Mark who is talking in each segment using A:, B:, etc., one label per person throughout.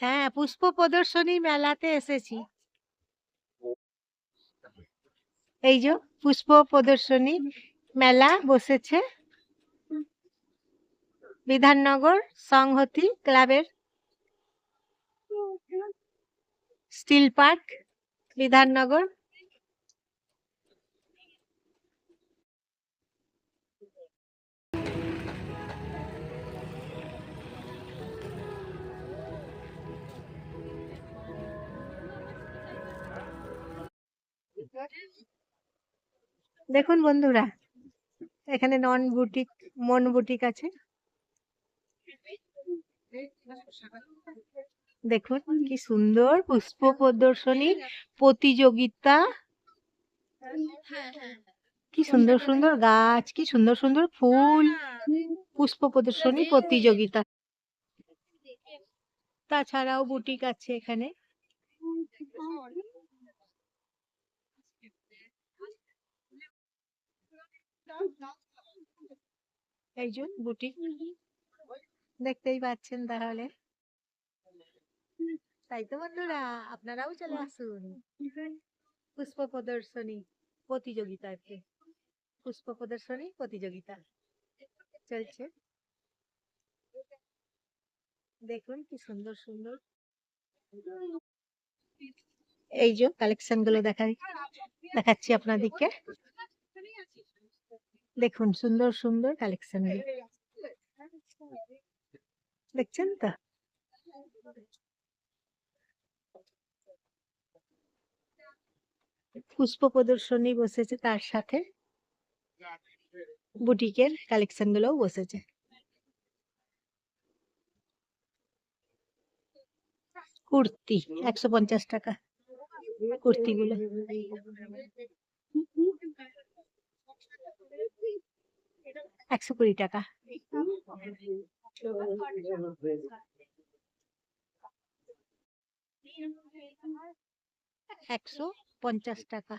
A: হ্যাঁ পুষ্প প্রদর্শনী মেলাতে এসেছি। এই যে পুষ্প প্রদর্শনী মেলা বসেছে। বিধাননগর সংহতি ক্লাবের স্টিল পার্ক, বিধাননগর দেখুন বন্ধুরা, এখানে নন বুটিক মন বুটিক আছে। দেখুন কি সুন্দর পুষ্প প্রদর্শনী, প্রতিযোগিতা। কি সুন্দর সুন্দর গাছ, কি সুন্দর সুন্দর ফুল, পুষ্প প্রদর্শনী, প্রতিযোগিতা। তাছাড়াও বুটিক আছে এখানে। যে বুটিক দেখতেই পাচ্ছেন তাহলে। তাই তো বন্ধুরা, আপনারাও চলে আসুন। পুষ্প প্রদর্শনী প্রতিযোগিতাতে। পুষ্প প্রদর্শনী প্রতিযোগিতা চলছে। দেখুন কি সুন্দর সুন্দর। এই যে কালেকশনগুলো দেখাই দেখাচ্ছি আপনাদেরকে। দেখুন, সুন্দর সুন্দর কালেকশন দেখছেন তো? পুষ্প প্রদর্শনী বসেছে তার সাথে। বুটিকের কালেকশন গুলোও বসেছে। কুর্তি, একশো পঞ্চাশ টাকা। কুর্তি গুলো একশো কুড়ি টাকা। একশো পঞ্চাশ টাকা।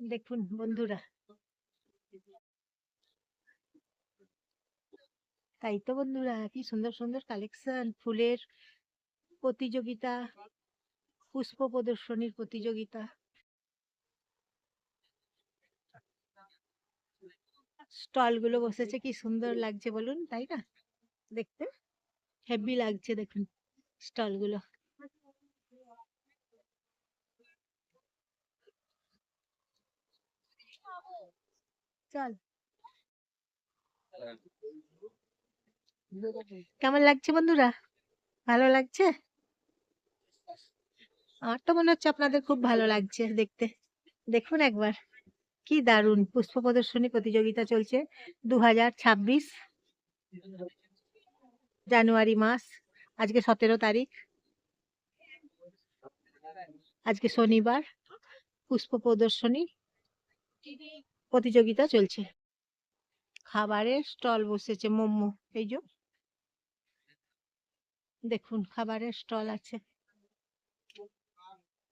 A: দেখুন বন্ধুরা। তাই তো বন্ধুরা, কি সুন্দর সুন্দর কালেকশন ফুলের প্রতিযোগিতা। পুষ্প প্রদর্শনীর প্রতিযোগিতা। স্টলগুলো বসেছে, কি সুন্দর লাগছে বলুন, তাই না? দেখতে। হেভি লাগছে, দেখুন, স্টলগুলো। চল। কেমন লাগছে বন্ধুরা? ভালো লাগছে? আমার তো মনে হচ্ছে আপনাদের খুব ভালো লাগছে দেখতে। দেখুন একবার, কি দারুণ পুষ্প প্রদর্শনী প্রতিযোগিতা চলছে দু জানুয়ারি মাস, আজকে সতেরো তারিখ। আজকে শনিবার পুষ্প প্রদর্শনী প্রতিযোগিতা চলছে। খাবারের স্টল বসেছে মোমো, এই যে। দেখুন, খাবারের স্টল আছে।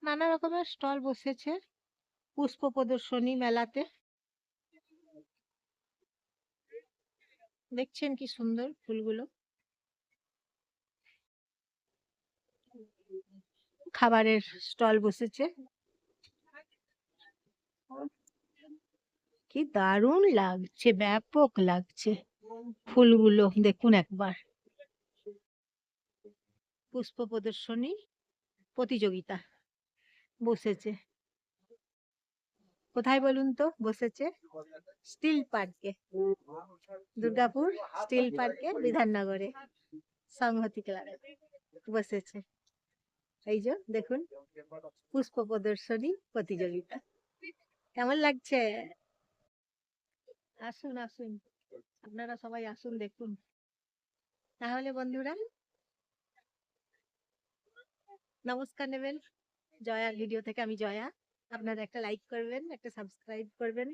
A: নানা রকমের স্টল বসেছে পুষ্প প্রদর্শনী মেলাতে। দেখছেন কি সুন্দর ফুলগুলো। খাবারের স্টল বসেছে। কি দারুণ লাগছে, ব্যাপক লাগছে ফুলগুলো। দেখুন একবার। পুষ্প প্রদর্শনী প্রতিযোগিতা। বসেছে। কোথায় বলুন তো? বসেছে? স্টিল পার্কে। দুর্গাপুর স্টিল পার্কে, বিধাননগরে। সংহতি ক্লাবে বসেছে। এই যে, দেখুন, পুষ্প প্রদর্শনী প্রতিযোগিতা। কেমন লাগছে? আসুন আসুন। আপনারা সবাই আসুন, দেখুন। তাহলে বন্ধুরা, নমস্কার নেবেন। জয়ার ভিডিও থেকে আমি জয়া। আপনারা একটা লাইক করবেন, একটা সাবস্ক্রাইব করবেন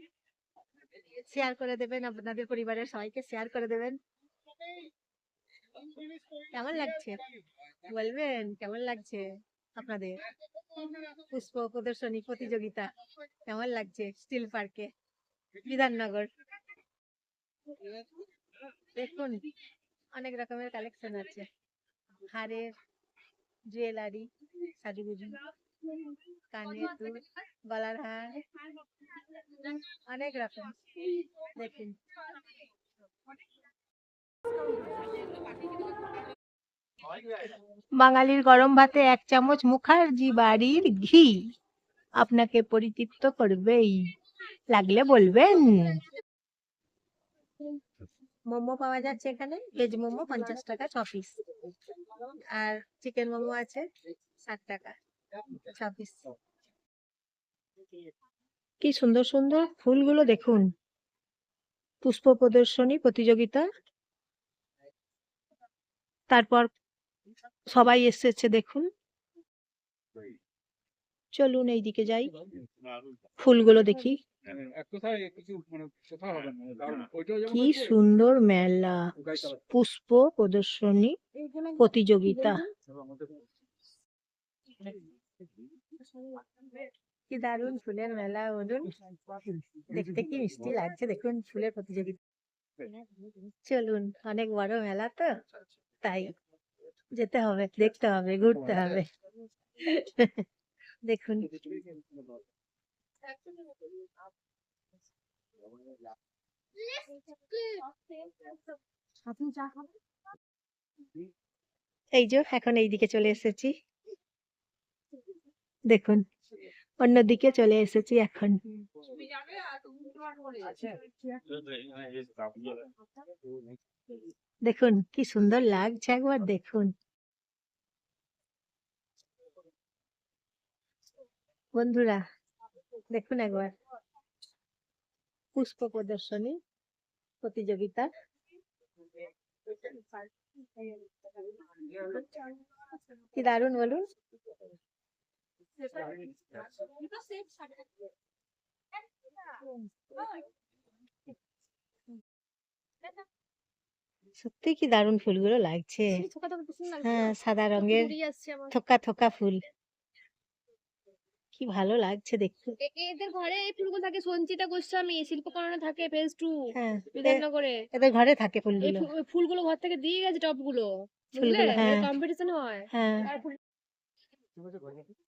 A: শেয়ার করে দেবেন, আপনাদের পরিবারের সবাইকে শেয়ার করে দেবেন। কেমন লাগছে? বলবেন, কেমন লাগছে আপনাদের? পুষ্প প্রদর্শনী প্রতিযোগিতা, কেমন লাগছে স্টিল পার্কে বিধাননগর। দেখুন, অনেক রকমের কালেকশন আছে। হারের জুয়েলারি সাজুগুজু। কানের গলার হার। অনেক রকম। দেখুন। বাঙালির গরম ভাতে এক চামচ মুখার্জি বাড়ির ঘি আপনাকে পরিতৃপ্ত করবেই। লাগলে বলবেন। মোমো পাওয়া যাচ্ছে এখানে। ভেজ মোমো পঞ্চাশ টাকা ছ পিস আর চিকেন মোমো আছে ষাট টাকা। কি সুন্দর সুন্দর ফুলগুলো দেখুন। পুষ্প প্রদর্শনী, প্রতিযোগিতা। তারপর সবাই এসেছে দেখুন। চলুন এইদিকে যাই। ফুলগুলো দেখি। কি সুন্দর মেলা। পুষ্প প্রদর্শনী, প্রতিযোগিতা। কি দারুণ ফুলের মেলা, বলুন। দেখতে কি মিষ্টি লাগছে, দেখুন ফুলের প্রতিযোগিতা। চলুন, অনেক বড় মেলা তো, তাই যেতে হবে, দেখতে হবে, ঘুরতে হবে। দেখুন। এই যে, এখন এইদিকে চলে এসেছি। দেখুন অন্যদিকে চলে এসেছি এখন। দেখুন, কি সুন্দর লাগছে একবার দেখুন। বন্ধুরা, দেখুন একবার। পুষ্প প্রদর্শনী প্রতিযোগিতা। কি দারুণ বলুন। সত্যি কি দারুণ ফুলগুলো লাগছে। হ্যাঁ সাদা রঙের থোকা থোকা ফুল। কি ভালো লাগছে দেখতে।
B: এদের ঘরে এই ফুলগুলো থাকে সঞ্চিতা গোস্বামী শিল্পকরণে থাকে ফেজ টু
A: হ্যাঁ
B: বিধাননগরে।
A: এদের ঘরে থাকে ফুলগুলো।
B: ফুলগুলো ঘর থেকে দিয়ে গেছে টপগুলো।
A: ফুলগুলো, হ্যাঁ।
B: কম্পিটিশন হয়।
A: হ্যাঁ।
B: ফুল-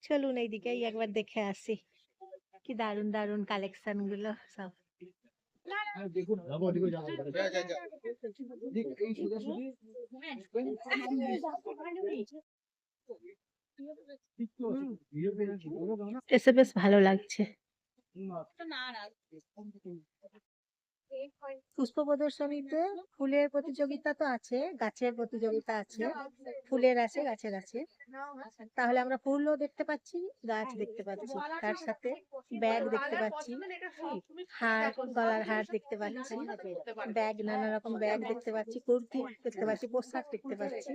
A: চলুন এইদিকেই একবার দেখে আসি। কি দারুণ দারুণ কালেকশনগুলো সব। এসে বেশ ভালো লাগছে। পুষ্প প্রদর্শনীতে ফুলের প্রতিযোগিতা তো আছে গাছের প্রতিযোগিতা আছে ফুলের আছে গাছের আছে। তাহলে আমরা ফুলও দেখতে পাচ্ছি গাছ দেখতে পাচ্ছি। তার সাথে ব্যাগ দেখতে পাচ্ছি। হার গলার হার দেখতে পাচ্ছি। ব্যাগ নানা রকম ব্যাগ দেখতে পাচ্ছি কুর্তি দেখতে পাচ্ছি পোশাক দেখতে পাচ্ছি।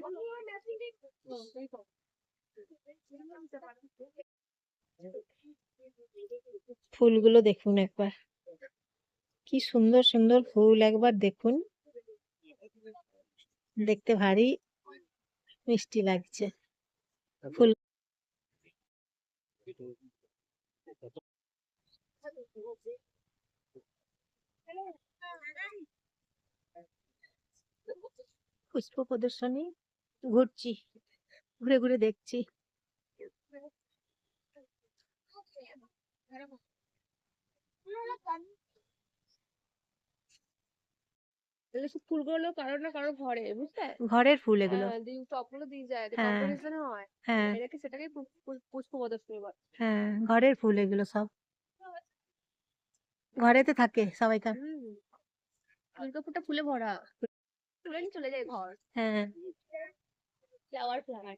A: ফুলগুলো দেখুন একবার। কি সুন্দর সুন্দর ফুল একবার দেখুন। দেখতে ভারী মিষ্টি লাগছে। ফুল পুষ্প প্রদর্শনী, ঘুরছি, ঘুরে ঘুরে দেখছি
B: এগুলো সব ফুলগুলো কারও না কারও ঘরে বুঝলে?
A: ঘরের ফুল এগুলো।
B: হ্যাঁ, দিয়ে টপগুলো দিয়ে যায়
A: হ্যাঁ।
B: কম্পিটিশন হয়।
A: হ্যাঁ।
B: এটাকে সেটাকে পুষ্প প্রদর্শনী বলে।
A: হ্যাঁ ঘরের ফুল এগুলো সব। ঘরেতে থাকে সবাইকার।
B: হুম দুর্গাপুরটা ফুলে ভরা। তুলে নিয়ে চলে যায় ঘর।
A: হ্যাঁ।
B: ফ্লাওয়ার ফ্লাওয়ার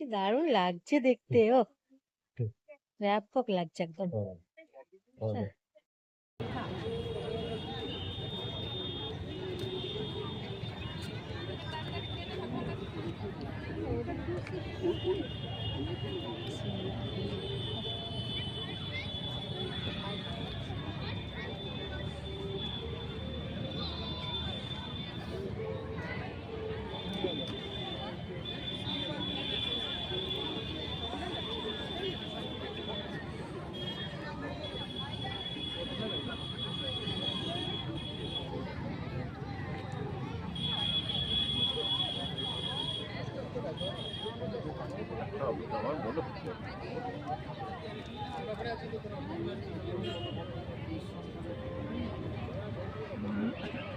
A: কি দারুণ লাগছে দেখতে ও। ব্যাপক লাগছে একদম।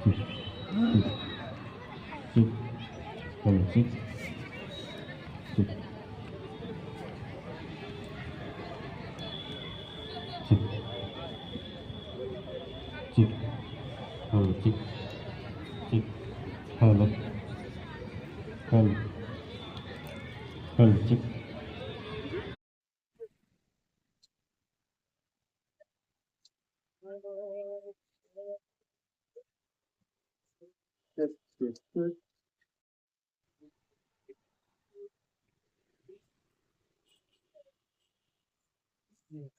C: six, six, six, hello, hello. Mm-hmm.